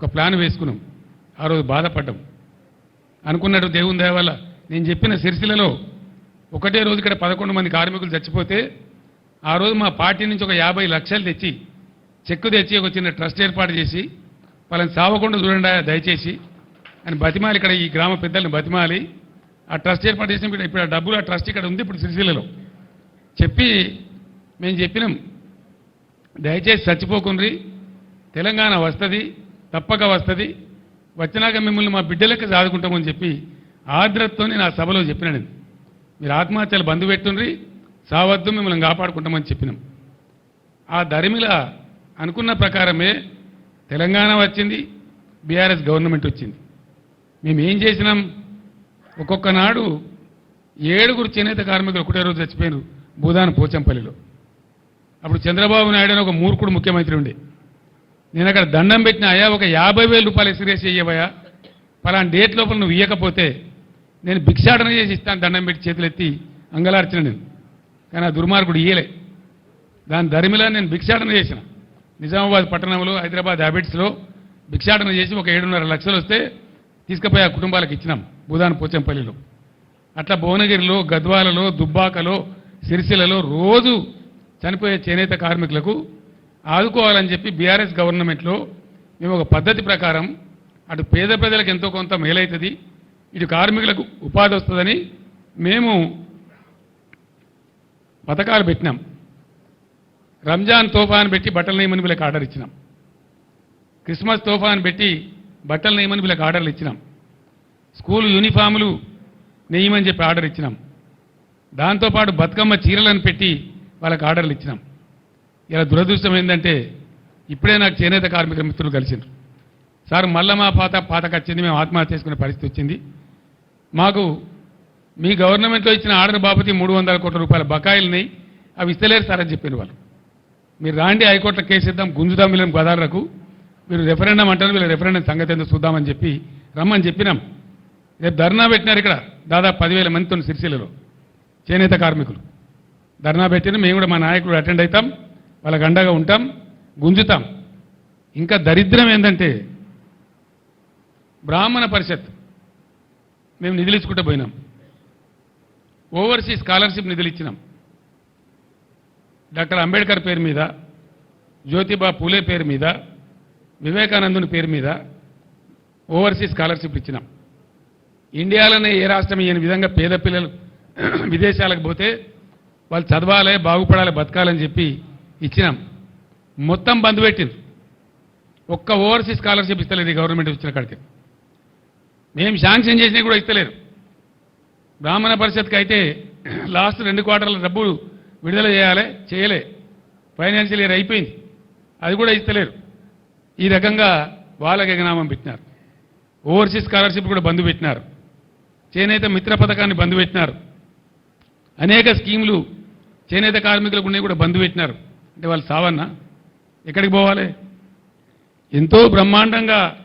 ఒక ప్లాన్ వేసుకున్నాం. ఆ రోజు బాధపడ్డాం. అనుకున్నట్టు దేవుని దయ వల్ల నేను చెప్పిన సిరిసిలలో ఒకటే రోజు ఇక్కడ పదకొండు మంది కార్మికులు చచ్చిపోతే ఆ రోజు మా పార్టీ నుంచి ఒక యాభై లక్షలు తెచ్చి చెక్కు తెచ్చి ఒక చిన్న ట్రస్ట్ ఏర్పాటు చేసి వాళ్ళని సావకుండా చూడండి దయచేసి అని బతిమాలి ఇక్కడ ఈ గ్రామ పెద్దల్ని బతిమాలి. ఆ ట్రస్ట్ ఏర్పాటు చేసిన ఇప్పుడు ఆ డబ్బులు ఆ ట్రస్ట్ ఇక్కడ ఉంది ఇప్పుడు సిరిసిల్లలో. చెప్పి మేము చెప్పినాం దయచేసి చచ్చిపోకుండ్రి తెలంగాణ వస్తుంది తప్పక వస్తుంది. వచ్చినాక మిమ్మల్ని మా బిడ్డలకి సాదుకుంటామని చెప్పి ఆర్ద్రతతో నేను ఆ సభలో చెప్పినా నేను. మీరు ఆత్మహత్యలు బంధు పెట్టుండ్రి సావద్దు మిమ్మల్ని కాపాడుకుంటామని చెప్పినాం. ఆ ధరిమిల అనుకున్న ప్రకారమే తెలంగాణ వచ్చింది బీఆర్ఎస్ గవర్నమెంట్ వచ్చింది. మేము ఏం చేసినాం? ఒక్కొక్క నాడు ఏడుగురు చేనేత కార్మికులు ఒకటే రోజు చచ్చిపోయారు భూదాన పోచంపల్లిలో. అప్పుడు చంద్రబాబు నాయుడు అని ఒక మూర్ఖుడు ముఖ్యమంత్రి ఉండే. నేను అక్కడ దండం పెట్టిన అయ్యా ఒక యాభై వేల రూపాయలు ఎసిరేసి ఇయ్యవయ్యా పలానా డేట్ లోపల నువ్వు ఇయ్యకపోతే నేను భిక్షాటన చేసి ఇస్తాను దండం పెట్టి చేతులెత్తి అంగలార్చిన నేను. కానీ ఆ దుర్మార్గుడు ఇయ్యలే. దాని ధరిమిలా నేను భిక్షాటన చేసిన. నిజామాబాద్ పట్టణంలో హైదరాబాద్ హ్యాబిట్స్లో భిక్షాటన చేసి ఒక ఏడున్నర లక్షలు వస్తే తీసుకుపోయి ఆ కుటుంబాలకు ఇచ్చినాం భూదాన్ పోచంపల్లిలో. అట్లా భువనగిరిలో గద్వాలలో దుబ్బాకలో సిరిసిల్లలో రోజు చనిపోయే చేనేత కార్మికులకు ఆదుకోవాలని చెప్పి బీఆర్ఎస్ గవర్నమెంట్లో మేము ఒక పద్ధతి ప్రకారం అటు పేద ప్రజలకు ఎంతో కొంత మేలవుతుంది ఇటు కార్మికులకు ఉపాధి వస్తుందని మేము పథకాలు పెట్టినాం. రంజాన్ తోఫాన్ పెట్టి బట్టలు నేయమని వీళ్ళకి ఆర్డర్ ఇచ్చినాం. క్రిస్మస్ తోఫాన్ పెట్టి బట్టలు నేయమని వీళ్ళకి ఆర్డర్లు ఇచ్చినాం. స్కూల్ యూనిఫాములు నెయ్యమని చెప్పి ఆర్డర్ ఇచ్చినాం. దాంతోపాటు బతుకమ్మ చీరలను పెట్టి వాళ్ళకి ఆర్డర్లు ఇచ్చినాం. ఇలా దురదృష్టం ఏంటంటే ఇప్పుడే నాకు చేనేత కార్మిక మిత్రులు కలిసిండ్రు. సార్ మళ్ళా మా పాత పాతకు వచ్చింది మేము ఆత్మహత్య చేసుకునే పరిస్థితి వచ్చింది. మాకు మీ గవర్నమెంట్లో ఇచ్చిన ఆర్డర్ బాపతి మూడు వందల కోట్ల రూపాయల బకాయిలున్నాయి అవి ఇస్తలేరు సార్ అని చెప్పారు వాళ్ళు. మీరు రాండి హైకోర్టులో కేసు ఇద్దాం గుంజుదాం వీళ్ళని గదాలకు మీరు రెఫరెండం అంటారు వీళ్ళ రెఫరెండం సంగతి ఏందో చూద్దామని చెప్పి రమ్మని చెప్పినాం. రేపు ధర్నా పెట్టినారు ఇక్కడ దాదాపు పదివేల మందితో సిరిసిల్లలో చేనేత కార్మికులు. ధర్నా పెట్టిన మేము కూడా మా నాయకుడు అటెండ్ అవుతాం. వాళ్ళకి అండగా ఉంటాం గుంజుతాం. ఇంకా దరిద్రం ఏంటంటే బ్రాహ్మణ పరిషత్ మేము నిధులు ఇచ్చుకుంటూ పోయినాం. ఓవర్సీస్ స్కాలర్షిప్ నిధులు ఇచ్చినాం. డాక్టర్ అంబేద్కర్ పేరు మీద జ్యోతిబా పూలే పేరు మీద వివేకానందుని పేరు మీద ఓవర్సీస్ స్కాలర్షిప్ ఇచ్చినాం. ఇండియాలోనే ఏ రాష్ట్రం ఇయ్యని విధంగా పేద పిల్లలు విదేశాలకు పోతే వాళ్ళు చదవాలి బాగుపడాలి బతకాలని చెప్పి ఇచ్చినాం. మొత్తం బంద్ పెట్టింది ఒక్క ఓవర్సీస్ స్కాలర్షిప్ ఇస్తలేదు ఈ గవర్నమెంట్ ఇచ్చిన కాడికి. మేము శాంక్షన్ చేసినా కూడా ఇస్తలేరు. బ్రాహ్మణ పరిషత్కి అయితే లాస్ట్ రెండు క్వార్టర్ల డబ్బులు విడుదల చేయాలి చేయలే. ఫైనాన్షియల్ ఇయర్ అయిపోయింది. అది కూడా ఇస్తలేరు. ఈ రకంగా వాళ్ళకి ఎగనామం పెట్టినారు. ఓవర్సీస్ స్కాలర్షిప్ కూడా బంద్ పెట్టినారు. చేనేత మిత్ర పథకాన్ని బంద్ పెట్టినారు. అనేక స్కీములు చేనేత కార్మికులకు ఉన్నాయి కూడా బంద్ పెట్టినారు. అంటే వాళ్ళు సావన్నా? ఎక్కడికి పోవాలి? ఎంతో బ్రహ్మాండంగా